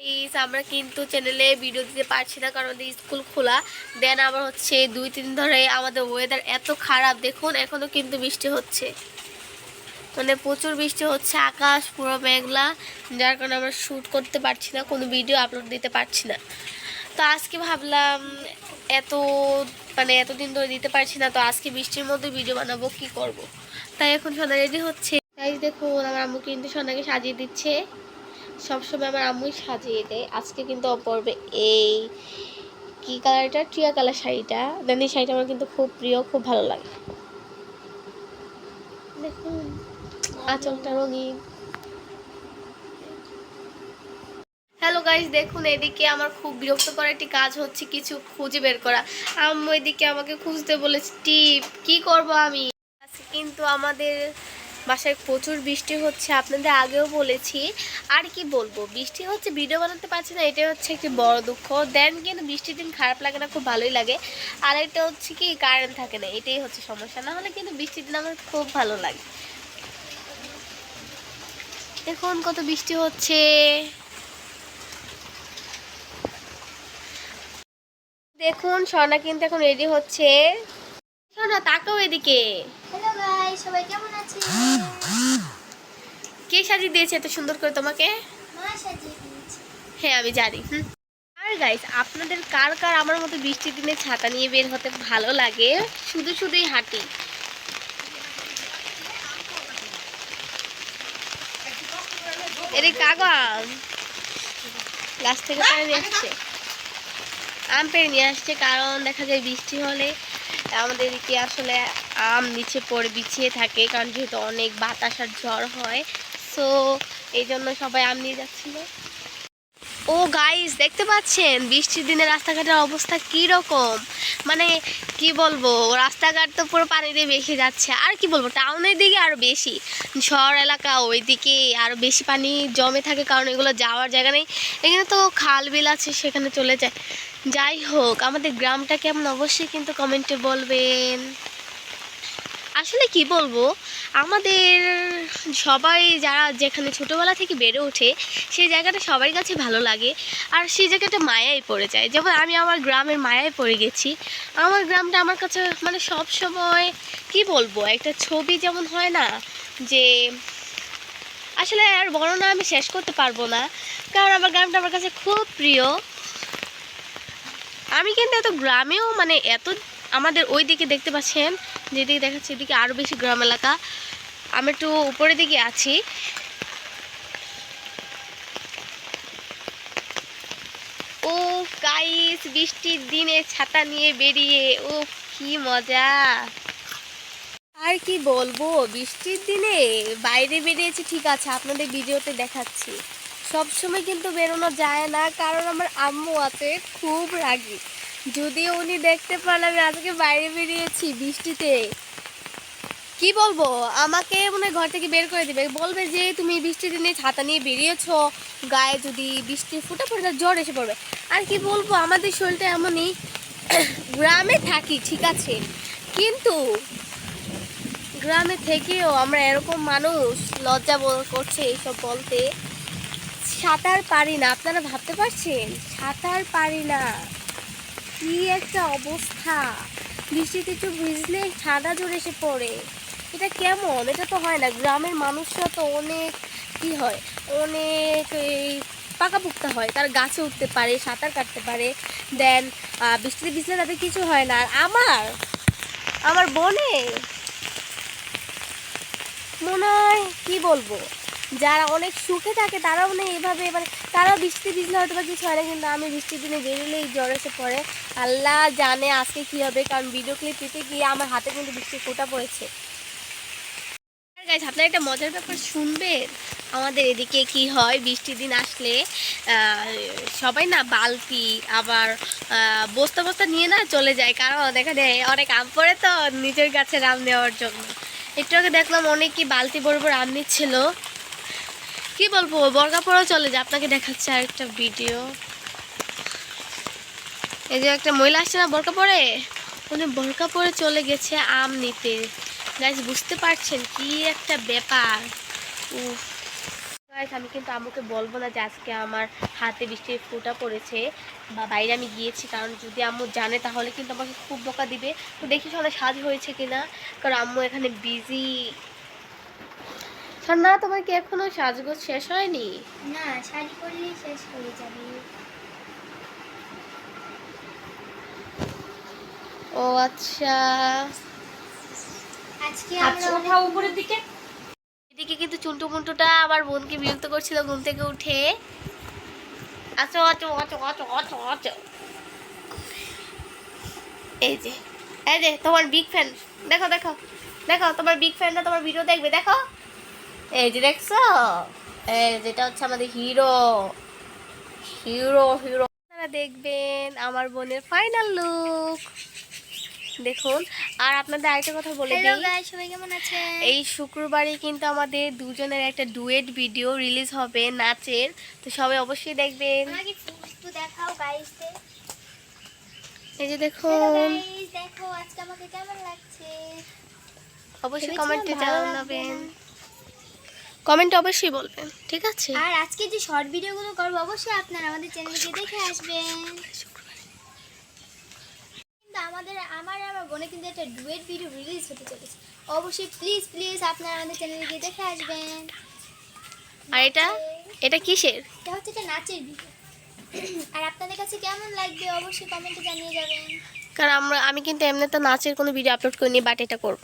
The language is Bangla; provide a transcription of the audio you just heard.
Guys, আমরা কিন্তু চ্যানেলে ভিডিও দিতে পারছি না কারণ স্কুল খোলা। দেন আবার হচ্ছে দুই তিন ধরে আমাদের ওয়েদার এত খারাপ। দেখুন এখনও কিন্তু বৃষ্টি হচ্ছে। মানে প্রচুর বৃষ্টি হচ্ছে আকাশ পুরো মেঘলা। যার কারণে আমরা শ্যুট করতে পারছি না কোনো ভিডিও আপলোড দিতে পারছি না। তো আজকে ভাবলাম এত মানে এতদিন ধরে দিতে পারছি না তো আজকে বৃষ্টির মধ্যে ভিডিও বানাবো কি করব। তাই এখন সোনা রেডি হচ্ছে। তাই দেখুন আমার আম্মু কিন্তু সোনাকে সাজিয়ে দিচ্ছে। সবসময় আমার আম্মুই সাজিয়ে দেয়। আজকে কিন্তু পরবে এই কি কালারটা? টিয়া কালার শাড়িটা। দেন এই শাড়িটা আমার কিন্তু খুব প্রিয় খুব ভালো লাগে। দেখুন। আঁচলটা রঙিন। হ্যালো গাইস দেখুন এদিকে আমার খুব বিরক্তকর একটি কাজ হচ্ছে কিছু খুঁজে বের করা। আম্মু এদিকে আমাকে খুঁজতে বলেছে টিপ কি করব আমি? আজকে কিন্তু আমাদের বাসায় প্রচুর বৃষ্টি হচ্ছে, আপনাদের আগেও বলেছি। আর কি বলব? বৃষ্টি হচ্ছে ভিডিও বানাতে পারছি না, এটাই হচ্ছে একটি বড় দুঃখ। দেন কিন্তু বৃষ্টির দিন খারাপ লাগে না, খুব ভালোই লাগে। আর এটা হচ্ছে কি কারেন্ট থাকে না, এটাই হচ্ছে সমস্যা। না হলে কিন্তু বৃষ্টির দিন আমার খুব ভালো লাগে। এখন কত বৃষ্টি হচ্ছে। দেখুন সোনা কিন্তু এখন রেডি হচ্ছে। স্বর্ণা, তাকাও এদিকে। গাই সবাই কেমন আছেন? কে সাজিয়ে দিয়েছে এত সুন্দর করে তোমাকে? মা সাজিয়ে দিয়েছে। হ্যাঁ আমি জানি। হুম। আর গাইস আপনাদের কার কার আমার মতো বৃষ্টির দিনে ছাতা নিয়ে বের হতে ভালো লাগে? শুধু শুধুই হাঁটি। এরে কাগো আম গাছ থেকে পেরে নিয়ে আসছে। আম পেরে নিয়ে আসছে কারণ দেখা যায় বৃষ্টি হলে আমাদের এদিকে আসলে আম নিচে পড়ে, বিছিয়ে থাকে, কারণ যেহেতু অনেক বাতাস আর ঝড় হয়। সো এই জন্য সবাই আম নিয়ে যাচ্ছিল। ও গাইস দেখতে পাচ্ছেন? বৃষ্টির দিনে রাস্তাঘাটের অবস্থা কি রকম মানে কি বলব? রাস্তাঘাট তো পুরো পানি দিয়ে বেশি যাচ্ছে। আর কি বলব, টাউনের দিকে আরও বেশি। শহর এলাকা ওইদিকে আরও বেশি পানি জমে থাকে, কারণ এগুলো যাওয়ার জায়গা নেই। এখানে তো খাল বিল আছে, সেখানে চলে যায়। যাই হোক, আমাদের গ্রামটা কেমন? অবশ্যই কিন্তু কমেন্টে বলবেন। আসলে কি বলব, আমাদের সবাই যারা যেখানে ছোটোবেলা থেকে বেড়ে ওঠে, সেই জায়গাটা সবার কাছে ভালো লাগে। আর সেই জায়গাটা মায়াই পড়ে যায়। যেমন আমি আমার গ্রামের মায়ায় পড়ে গেছি। আমার গ্রামটা আমার কাছে মানে সব সময়, কি বলব, একটা ছবি যেমন হয় না, যে আসলে আর বর্ণনা আমি শেষ করতে পারব না। কারণ আমার গ্রামটা আমার কাছে খুব প্রিয়। আমি কিন্তু এত গ্রামেও মানে এত আমাদের ওই দিকে দেখতে পাচ্ছেন যেদিকে দেখাচ্ছে এদিকে আরও বেশি গ্রাম এলাকা। আমি একটু উপরের দিকে আছি। ও গাইস, বৃষ্টির দিনে ছাতা নিয়ে বেরিয়ে, ও কি মজা। আর কি বলব, বৃষ্টির দিনে বাইরে বেরিয়েছি, ঠিক আছে, আপনাদের ভিডিওতে দেখাচ্ছি। সব সময় কিন্তু বেরোনো যায় না, কারণ আমার আম্মু আছে, খুব রাগী। যদি উনি দেখতে পান, আমি আজকে বাইরে বেরিয়েছি বৃষ্টিতে। কি বলব? আমাকে মনে ঘর থেকে বের করে দিবে। বলবে যে, তুমি বৃষ্টির দিনে ছাতা নিয়ে বেরিয়েছো। গায়ে যদি বৃষ্টি ফুটে পড়ে তার জ্বর এসে পড়বে। আর কি বলব, আমাদের শরীরটা এমনই। গ্রামে থাকি, ঠিক আছে। কিন্তু গ্রামে থেকেও আমরা এরকম মানুষ, লজ্জা করছে এইসব বলতে। সাঁতার পারি না। আপনারা ভাবতে পারছেন? সাঁতার পারি না। কি একটা অবস্থা? বৃষ্টিতে একটু ভিজলে ঠান্ডা জোর এসে পড়ে। এটা কেমন? এটা তো হয় না। গ্রামের মানুষরা তো অনেক কি হয়? অনেক এই পাকাপুক্তা হয়। তার গাছে উঠতে পারে, সাঁতার কাটতে পারে। দেন বৃষ্টিতে ভিজলে তাদের কিছু হয় না। আর আমার আমার বনে মনে হয়, কি বলব? যারা অনেক সুখে থাকে, তারাও মানে এভাবে। মানে তারাও বৃষ্টি ভিজলে হয়তো বা কিছু হয় না, কিন্তু আমি বৃষ্টির দিনে বেরোলেই জ্বর এসে পড়ে। আল্লাহ জানে আজকে কী হবে, কারণ ভিডিও ক্লিপ দিতে গিয়ে আমার হাতে কিন্তু বৃষ্টির ফোঁটা পড়েছে। আপনার একটা মজার ব্যাপার শুনবেন? আমাদের এদিকে কি হয়, বৃষ্টির দিন আসলে সবাই না বালতি, আবার বস্তা বস্তা নিয়ে না চলে যায়। কারণ এখানে অনেক আম পড়ে তো, নিজের গাছে আম নেওয়ার জন্য। একটু আগে দেখলাম অনেকই বালতি বড় বড় আম নিচ্ছিল। কি বলব? বর্গা পরেও চলে যায়। আপনাকে দেখাচ্ছে আরেকটা ভিডিও এই যে একটা মহিলা আসছে না বরকা পরে উনি বরকা পরে চলে গেছে আম নিতে। গাইজ বুঝতে পারছেন কি একটা ব্যাপার? উফ। Guys, আমি কিন্তু আম্মুকে বলব না যে আজকে আমার হাতে বৃষ্টির ফোঁটা পড়েছে বা বাইরে আমি গিয়েছি কারণ যদি আম্মু জানে তাহলে কিন্তু আমাকে খুব বকা দিবে। তো দেখি সবাই সাজ হয়েছে কিনা কারণ আম্মু এখানে বিজি না তোমার কি এখনও সাজগোজ শেষ হয়নি? না শাড়ি পরলেই শেষ হয়ে যাবে। ও আচ্ছা। আজকে আচ্ছা। আমরা ওঠা উপরের দিকে। এদিকে কিন্তু চুন্টু মুন্টুটা আমার বোনকে বিরক্ত করছিল ঘুম থেকে উঠে। আচ্ছা আচ্ছা আচ্ছা আচ্ছা আচ্ছা আচ্ছা। এই যে এই যে তোমার বিগ ফ্যান দেখো দেখো দেখো তোমার বিগ ফ্যানটা তোমার ভিডিও দেখবে দেখো। এই যে দেখছ? এই যেটা হচ্ছে আমাদের হিরো হিরো হিরো আপনারা দেখবেন আমার বোনের ফাইনাল লুক দেখুন আর আপনাদের আরেকটা কথা বলে দিই। সবাই কেমন আছেন? এই শুক্রবারে কিন্তু আমাদের দুজনের একটা ডুয়েট ভিডিও রিলিজ হবে নাচের। তো সবাই অবশ্যই দেখবেন। দেখাও গাইসদের এই যে দেখুন। দেখো আজকে আমাকে কেমন লাগছে? অবশ্যই কমেন্টে জানাবেন। কমেন্টে অবশ্যই বলবেন ঠিক আছে? আর আজকে যে শর্ট ভিডিওগুলো করব অবশ্যই আপনারা আমাদের চ্যানেলকে দেখে আসবেন। কিন্তু আমাদের আমার আমার বোনে কিন্তু একটা ডুয়েট ভিডিও রিলিজ হতে চলেছে। অবশ্যই প্লিজ প্লিজ আপনারা আমাদের চ্যানেলে গিয়ে দেখে আসবেন। আর এটা? এটা কিসের? এটা হচ্ছে একটা নাচের ভিডিও আর আপনাদের কাছে কেমন লাগবে অবশ্যই কমেন্টে জানিয়ে যাবেন। কারণ আমরা আমি কিন্তু এমনিতে নাচের কোনো ভিডিও আপলোড করিনি বাট এটা করব।